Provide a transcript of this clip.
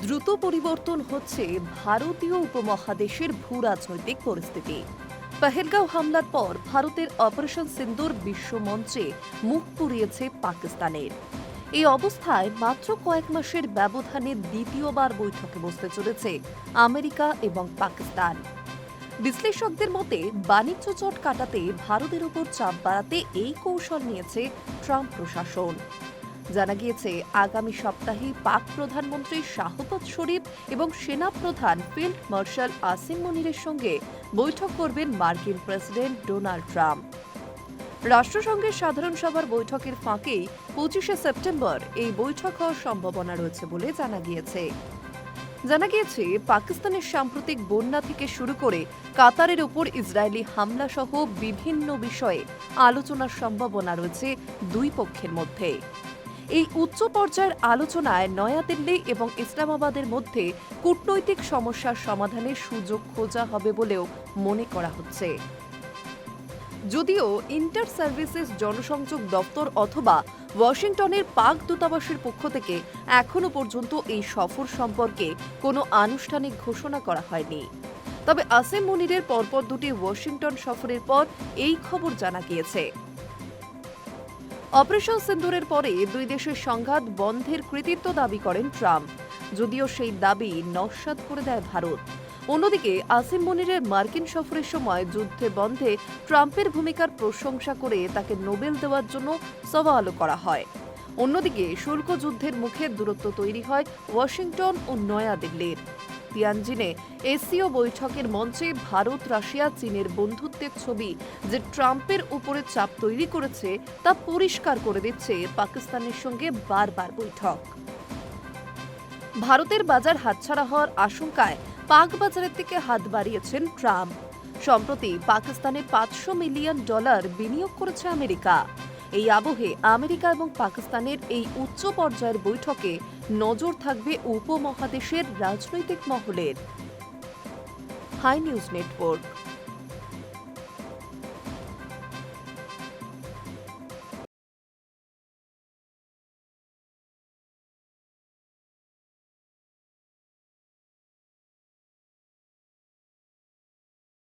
দ্রুত পরিবর্তন হচ্ছে ভারতীয় উপমহাদেশের ভূ রাজনৈতিক পরিস্থিতি। পেহেলগাঁও হামলার পর ভারতের অপারেশন সিন্দুর বিশ্বমঞ্চে মুখ পুড়িয়েছে পাকিস্তানের। এই অবস্থায় মাত্র কয়েক মাসের ব্যবধানে দ্বিতীয়বার বৈঠকে বসতে চলেছে আমেরিকা এবং পাকিস্তান। বিশ্লেষকদের মতে, বাণিজ্য চট কাটাতে ভারতের উপর চাপ বাড়াতে এই কৌশল নিয়েছে ট্রাম্প প্রশাসন। জানা গিয়েছে, আগামী সপ্তাহে পাক প্রধানমন্ত্রী শাহবাজ শরীফ এবং সেনা প্রধান ফিল্ড মার্শাল আসিম মনিরের সঙ্গে বৈঠক করবেন মার্কিন প্রেসিডেন্ট ডোনাল্ড ট্রাম্প। রাষ্ট্রসংঘের সাধারণ সভার বৈঠকের ফাঁকেই পঁচিশে সেপ্টেম্বর এই বৈঠক হওয়ার সম্ভাবনা রয়েছে বলে জানা গিয়েছে। জানা গিয়েছে, পাকিস্তানের সাম্প্রতিক বন্যা থেকে শুরু করে কাতারের উপর ইসরায়েলি হামলা সহ বিভিন্ন বিষয়ে আলোচনার সম্ভাবনা রয়েছে দুই পক্ষের মধ্যে। এই উচ্চ পর্যায়ের আলোচনায় নয়াদিল্লি এবং ইসলামাবাদের মধ্যে কূটনৈতিক সমস্যার সমাধানের সুযোগ খোঁজা হবে বলেও মনে করা হচ্ছে। যদিও ইন্টার সার্ভিসেস জনসংযোগ দপ্তর অথবা ওয়াশিংটনের পাক দূতাবাসের পক্ষ থেকে এখনও পর্যন্ত এই সফর সম্পর্কে কোনো আনুষ্ঠানিক ঘোষণা করা হয়নি। তবে আসেম মনিরের পরপর দুটি ওয়াশিংটন সফরের পর এই খবর জানা গিয়েছে। অপারেশন সিন্দুরের পরে দুই দেশের সংঘাত বন্ধের কৃতিত্ব দাবি করেন ট্রাম্প। যদিও সেই দাবি নস্যাৎ করে দেয় ভারত। অন্যদিকে আসিম মনিরের মার্কিন সফরের সময় যুদ্ধে বন্ধে ট্রাম্পের ভূমিকার প্রশংসা করে তাকে নোবেল দেওয়ার জন্য সওয়ালও করা হয়। অন্যদিকে শুল্ক যুদ্ধের মুখে দূরত্ব তৈরি হয় ওয়াশিংটন ও নয়াদিল্লির তিয়ানজিনে এসিও বৈঠকের মঞ্চে ভারত, রাশিয়া, চীনের বন্ধুত্বের ছবি যে ট্রাম্পের উপরে চাপ তৈরি করেছে তা পরিষ্কার করে দিচ্ছে পাকিস্তানের সঙ্গে বারবার বৈঠক। ভারতের বাজার হাতছাড়া হওয়ার আশঙ্কায় পাক বাজারের দিকে হাত বাড়িয়েছেন ট্রাম্প। সম্প্রতি পাকিস্তানে পাঁচশো মিলিয়ন ডলার বিনিয়োগ করেছে আমেরিকা। এই আবহে আমেরিকা এবং পাকিস্তানের এই উচ্চ পর্যায়ের বৈঠকে নজর থাকবে উপমহাদেশের রাজনৈতিক মহলের। High news network.